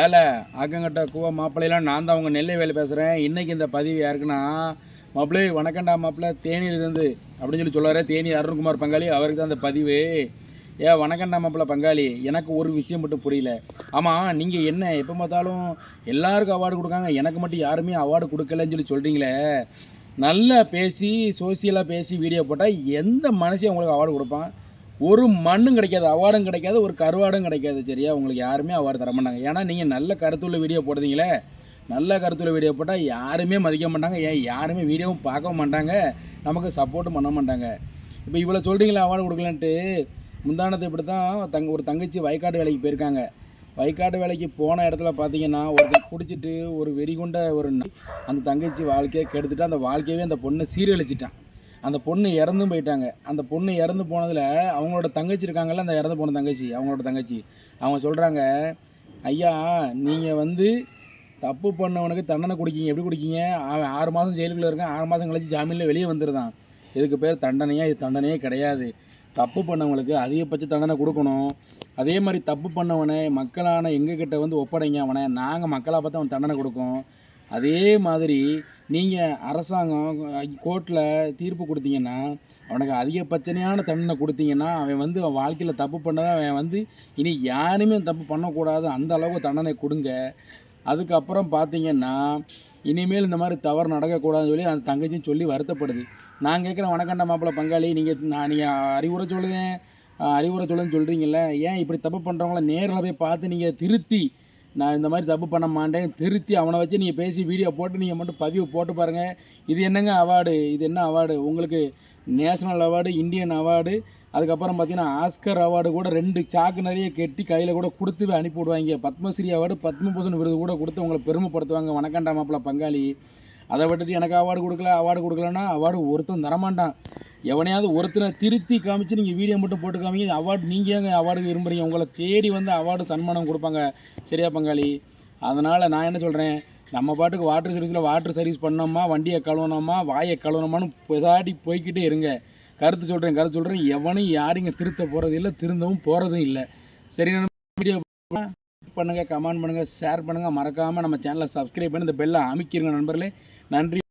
ஏழை ஆக்கங்கட்ட கூவ மாப்பிள்ளைலாம் நான் தான் உங்கள் நெல்லை வேலை பேசுகிறேன் இன்றைக்கி இந்த பதிவு யாருக்குன்னா மாப்பிள்ளை வணக்கண்டா மாப்பிள்ளை தேனியிலிருந்து அப்படின்னு சொல்லி சொல்லுவார். தேனி அருண்குமார் பங்காளி அவருக்கு தான் அந்த பதிவு. ஏ வணக்கண்டா மாப்பிள்ளை பங்காளி. எனக்கு ஒரு விஷயம் மட்டும் புரியல. ஆமாம் நீங்கள் என்ன எப்போ பார்த்தாலும் எல்லாருக்கும் அவார்டு கொடுக்காங்க. எனக்கு மட்டும் யாருமே அவார்டு கொடுக்கலன்னு சொல்லி சொல்கிறீங்களே நல்லா பேசி சோசியலாக பேசி வீடியோ போட்டால் எந்த மனுஷன் உங்களுக்கு அவார்டு கொடுப்பான்? ஒரு மண்ணும் கிடைக்காது அவார்டும் கிடைக்காது ஒரு கருவாடும் கிடைக்காது சரியா? உங்களுக்கு யாருமே அவார்டு தர மாட்டாங்க. ஏன்னா நீங்கள் நல்ல கருத்துள்ள வீடியோ போடுறீங்களே நல்ல கருத்துள்ள வீடியோ போட்டால் யாருமே மதிக்க மாட்டாங்க. ஏன்? யாருமே வீடியோவும் பார்க்க மாட்டாங்க. நமக்கு சப்போர்ட்டும் பண்ண மாட்டாங்க. இப்போ இவ்வளோ சொல்கிறீங்களா அவார்டு கொடுக்கலன்ட்டு முந்தானத்தை இப்படி தான் தங்க ஒரு தங்கச்சி வயக்காடு வேலைக்கு போயிருக்காங்க. வயக்காடு வேலைக்கு போன இடத்துல பார்த்தீங்கன்னா ஒருத்தர் குடிச்சிட்டு ஒரு வெறிகுண்ட ஒரு அந்த தங்கச்சி வாழ்க்கையை கெடுத்துட்டு அந்த வாழ்க்கையவே அந்த பொண்ணை சீரழிச்சிட்டான். அந்த பொண்ணு இறந்தும் போயிட்டாங்க. அந்த பொண்ணு இறந்து போனதில் அவங்களோட தங்கச்சி இருக்காங்கல்ல அந்த இறந்து போன தங்கச்சி அவங்களோட தங்கச்சி. அவங்க சொல்கிறாங்க ஐயா நீங்கள் வந்து தப்பு பண்ணவனுக்கு தண்டனை கொடுக்கீங்க. எப்படி குடிக்கீங்க? அவன் ஆறு மாதம் ஜெயிலுக்குள்ளே இருக்கான். ஆறு மாதம் கழிச்சு ஜாமீனில் வெளியே வந்துருதான். இதுக்கு பேர் தண்டனையாக இது தண்டனையே கிடையாது. தப்பு பண்ணவங்களுக்கு அதிகபட்ச தண்டனை கொடுக்கணும். அதே மாதிரி தப்பு பண்ணவனை மக்களான எங்ககிட்ட வந்து ஒப்படைங்க. அவனை நாங்கள் மக்களாக பார்த்து அவன் தண்டனை கொடுக்கோம். அதே மாதிரி நீங்கள் அரசாங்கம் கோர்ட்டில் தீர்ப்பு கொடுத்தீங்கன்னா அவனுக்கு அதிகபட்சனையான தண்டனை கொடுத்தீங்கன்னா அவன் வந்து அவன் வாழ்க்கையில் தப்பு பண்ணதை அவன் வந்து இனி யாருமே தப்பு பண்ணக்கூடாது அந்த அளவுக்கு தண்டனை கொடுங்க. அதுக்கப்புறம் பார்த்தீங்கன்னா இனிமேல் இந்த மாதிரி தவறு நடக்கக்கூடாதுன்னு சொல்லி அந்த தங்கச்சியும் சொல்லி வருத்தப்படுது. நான் கேட்குறேன் வணக்கண்ட மாப்பிள்ளை பங்காளி நீங்கள் நான் நீங்கள் அறிவுரை சொல்லுதேன் அறிவுரை சொல்லுன்னு சொல்கிறீங்கல்ல ஏன் இப்படி தப்பு பண்ணுறவங்கள நேரில் போய் பார்த்து நீங்கள் திருத்தி நான் இந்த மாதிரி தப்பு பண்ண மாட்டேன். திருத்தி அவனை வச்சு நீங்கள் பேசி வீடியோ போட்டு நீங்கள் மட்டும் பதிவு போட்டு பாருங்கள் இது என்னங்க அவார்டு இது என்ன அவார்டு உங்களுக்கு நேஷனல் அவார்டு இந்தியன் அவார்டு அதுக்கப்புறம் பார்த்தீங்கன்னா ஆஸ்கர் அவார்டு கூட ரெண்டு சாக்கு நிறைய கெட்டி கையில் கூட கொடுத்து அனுப்பி விடுவாங்க. பத்மஸ்ரீ அவார்டு பத்மபூஷன் விருது கூட கொடுத்து உங்களை பெருமைப்படுத்துவாங்க. வணக்கண்டா மாப்பிள்ள பங்காளி. அதை விட்டுட்டு எனக்கு அவார்டு கொடுக்கல அவார்டு கொடுக்கலன்னா அவார்டு ஒருத்தன் தரமாட்டான். எவனையாவது ஒருத்தனை திருத்தி காமிச்சு நீங்கள் வீடியோ மட்டும் போட்டு காமிங்க அவார்டு நீங்கள் ஏங்க அவார்டு விரும்புறீங்க? உங்களை தேடி வந்து அவார்டு சன்மானம் கொடுப்பாங்க. சரியா பங்காளி? அதனால் நான் என்ன சொல்கிறேன் நம்ம பாட்டுக்கு வாட்டர் சர்வீஸில் வாட்டர் சர்வீஸ் பண்ணோமா வண்டியை கழுவணுமா வாயை கழுவணுமான்னு பெதாடி போய்க்கிட்டே இருங்க. கருத்து சொல்கிறேன் கருத்து சொல்கிறேன் எவனும் யாரும் இங்கே திருத்த போகிறது இல்லை திருந்தவும் போகிறதும் இல்லை. சரி வீடியோ பண்ணுங்கள் கமெண்ட் பண்ணுங்கள் ஷேர் பண்ணுங்கள் மறக்காமல் நம்ம சேனலை சப்ஸ்கிரைப் பண்ணி இந்த பெல்லை அமைக்கிறங்க நண்பர்களே. நன்றி.